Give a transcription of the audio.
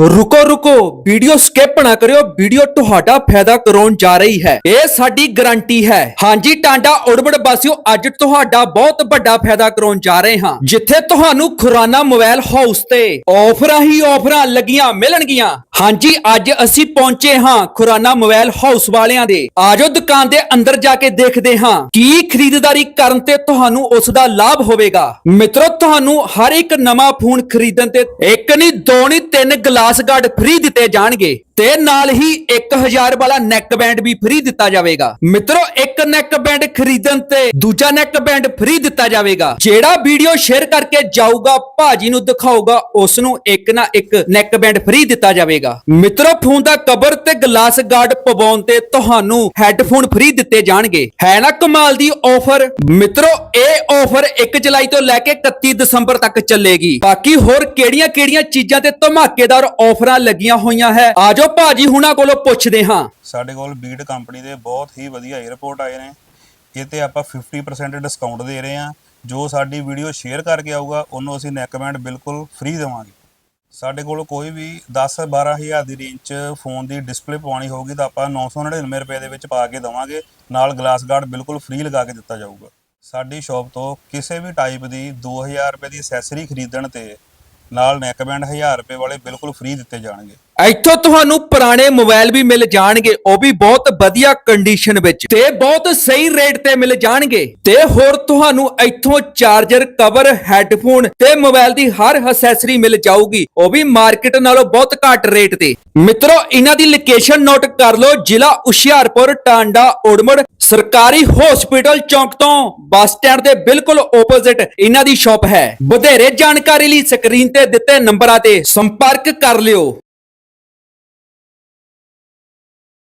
ਰੁਕੋ ਰੁਕੋ, video skip ਨਾ ਕਰਿਓ, ਵੀਡੀਓ ਤੁਹਾਡਾ ਫਾਇਦਾ ਕਰਾਉਣ ਜਾ ਰਹੀ ਹੈ। ਇਹ ਸਾਡੀ ਗਾਰੰਟੀ ਹੈ। ਹਾਂਜੀ, ਟਾਂਡਾ ਉੜਬੜ ਵਾਸੀਓ, ਅੱਜ ਤੁਹਾਡਾ ਬਹੁਤ ਵੱਡਾ ਫਾਇਦਾ ਕਰਾਉਣ ਜਾ ਰਹੇ ਹਾਂ। ਜਿੱਥੇ ਤੁਹਾਨੂੰ ਖੁਰਾਨਾ ਮੋਬਾਈਲ ਹਾਊਸ ਤੇ ਆਫਰਾਂ ਹੀ ਆਫਰਾਂ ਲੱਗੀਆਂ, ਮਿਲਣਗੀਆਂ। ਹਾਂਜੀ, ਅੱਜ ਅਸੀਂ ਪਹੁੰਚੇ ਹਾਂ ਖੁਰਾਨਾ ਮੋਬਾਈਲ ਹਾਊਸ ਵਾਲਿਆਂ ਦੇ। ਆਜੋ ਦੁਕਾਨ ਦੇ ਅੰਦਰ ਜਾ ਕੇ ਦੇਖਦੇ ਹਾਂ, ਕੀ ਖਰੀਦਦਾਰੀ ਕਰਨ ਤੇ ਤੁਹਾਨੂੰ ਉਸ ਦਾ ਲਾਭ ਹੋਵੇਗਾ। ਮਿੱਤਰੋ, ਤੁਹਾਨੂੰ ਹਰ ਇੱਕ ਨਵਾਂ ਫੋਨ ਖਰੀਦਣ ਤੇ ਇੱਕ ਨਹੀਂ, ਦੋ ਨਹੀਂ, ਤਿੰਨ ਗਲਾਸ ਗਾਰਡ ਫ੍ਰੀ ਦਿੱਤੇ ਜਾਣਗੇ ਤੇ ਨਾਲ ਹੀ 1000 ਵਾਲਾ ਨੈਕ ਬੈਂਡ ਵੀ ਫ੍ਰੀ ਦਿੱਤਾ ਜਾਵੇਗਾ। ਮਿੱਤਰੋ, ਇੱਕ ਨੈਕ ਬੈਂਡ ਖਰੀਦਣ ਤੇ ਦੂਜਾ ਨੈਕ ਬੈਂਡ ਫ੍ਰੀ ਦਿੱਤਾ ਜਾਵੇਗਾ। ਜਿਹੜਾ ਵੀਡੀਓ ਸ਼ੇਅਰ ਕਰਕੇ ਜਾਊਗਾ, ਭਾਜੀ ਨੂੰ ਦਿਖਾਊਗਾ ਉਸ ਨੂੰ ਇੱਕ ਨਾ ਇੱਕ ਨੈਕ ਬੈਂਡ ਫ੍ਰੀ ਦਿੱਤਾ ਜਾਵੇਗਾ। ਮਿੱਤਰੋ ਫੋਨ ਦਾ ਕਵਰ ਤੇ ਗਲਾਸ ਗਾਰਡ ਪਵਾਉਣ ਤੇ ਤੁਹਾਨੂੰ ਹੈੱਡਫੋਨ ਫ੍ਰੀ ਦਿੱਤੇ ਜਾਣਗੇ। ਹੈ ਨਾ ਕਮਾਲ ਦੀ ਆਫਰ ਮਿੱਤਰੋ, ਇਹ ਆਫਰ 1 ਜੁਲਾਈ ਤੋਂ ਲੈ ਕੇ 31 ਦਸੰਬਰ ਤੱਕ ਚੱਲੇਗੀ। ਬਾਕੀ ਹੋਰ ਕਿਹੜੀਆਂ-ਕਿਹੜੀਆਂ ਚੀਜ਼ਾਂ ਤੇ ਧਮਾਕੇਦਾਰ ਆਫਰਾਂ ਲੱਗੀਆਂ ਹੋਈਆਂ ਹੈ। ਆਜੋ ਭਾਜੀ ਹੁਣਾਂ ਕੋਲੋਂ ਪੁੱਛਦੇ ਹਾਂ। ਸਾਡੇ ਕੋਲ ਬੀਟ ਕੰਪਨੀ ਦੇ ਬਹੁਤ ਹੀ ਵਧੀਆ 에어ਪੋਰਟ ਆਏ ਨੇ। ਇਹ ਤੇ ਆਪਾਂ 50% ਡਿਸਕਾਊਂਟ ਦੇ ਰਹੇ ਹਾਂ। ਜੋ ਸਾਡੀ ਵੀਡੀਓ ਸ਼ੇਅਰ ਕਰਕੇ ਆਊਗਾ, ਉਹਨੂੰ ਅਸੀਂ ਨੈਕ ਬੈਂਡ ਬਿਲਕੁਲ ਫ੍ਰੀ ਦੇਵਾਂਗੇ। ਸਾਡੇ ਕੋਲ ਕੋਈ ਵੀ 10 12000 ਦੀ ਰੇਂਜ 'ਚ ਫੋਨ ਦੀ ਡਿਸਪਲੇ ਪਵਾਉਣੀ ਹੋਊਗੀ ਤਾਂ ਆਪਾਂ 999 ਰੁਪਏ ਦੇ ਵਿੱਚ ਪਾ ਕੇ ਦੇਵਾਂਗੇ। ਨਾਲ ਗਲਾਸ ਗਾਰਡ ਬਿਲਕੁਲ ਫ੍ਰੀ ਲਗਾ ਕੇ ਦਿੱਤਾ ਜਾਊਗਾ। ਸਾਡੀ ਸ਼ਾਪ ਤੋਂ ਕਿਸੇ ਵੀ ਟਾਈਪ ਦੀ 2000 ਰੁਪਏ ਦੀ ਐਕਸੈਸਰੀ ਖਰੀਦਣ ਤੇ ਨਾਲ ਨੈਕ ਬੈਂਡ 1000 ਰੁਪਏ ਵਾਲੇ ਬਿਲਕੁਲ ਫ੍ਰੀ ਦਿੱਤੇ ਜਾਣਗੇ। ਇੱਥੋਂ ਤੁਹਾਨੂੰ ਪੁਰਾਣੇ ਮੋਬਾਈਲ ਵੀ ਮਿਲ ਜਾਣਗੇ, ਉਹ ਵੀ ਬਹੁਤ ਵਧੀਆ ਕੰਡੀਸ਼ਨ ਵਿੱਚ। ਤੇ ਬਹੁਤ ਸਹੀ ਰੇਟ ਤੇ ਮਿਲ ਜਾਣਗੇ। ਤੇ ਹੋਰ ਤੁਹਾਨੂੰ ਇੱਥੋਂ ਚਾਰਜਰ ਕਵਰ ਹੈੱਡਫੋਨ ਤੇ ਮੋਬਾਈਲ ਦੀ ਹਰ ਅਸੈਸਰੀ ਮਿਲ ਜਾਊਗੀ। ਉਹ ਵੀ ਮਾਰਕੀਟ ਨਾਲੋਂ ਬਹੁਤ ਘੱਟ ਰੇਟ ਤੇ। ਮਿੱਤਰੋ, ਇਹਨਾਂ ਦੀ ਲੋਕੇਸ਼ਨ ਨੋਟ ਕਰ ਲਓ। ਜ਼ਿਲ੍ਹਾ ਹੁਸ਼ਿਆਰਪੁਰ, ਟਾਂਡਾ, ਉੜਮੜ ਸਰਕਾਰੀ ਹਸਪੀਟਲ ਚੌਂਕ ਤੋਂ ਬੱਸ ਸਟੈਂਡ ਦੇ ਬਿਲਕੁਲ ਆਪੋਜ਼ਿਟ ਇਹਨਾਂ ਦੀ ਸ਼ਾਪ ਹੈ। ਵਧੇਰੇ ਜਾਣਕਾਰੀ ਲਈ ਸਕਰੀਨ ਤੇ ਦਿੱਤੇ ਨੰਬਰਾਂ ਤੇ ਸੰਪਰਕ ਕਰ ਲਿਓ।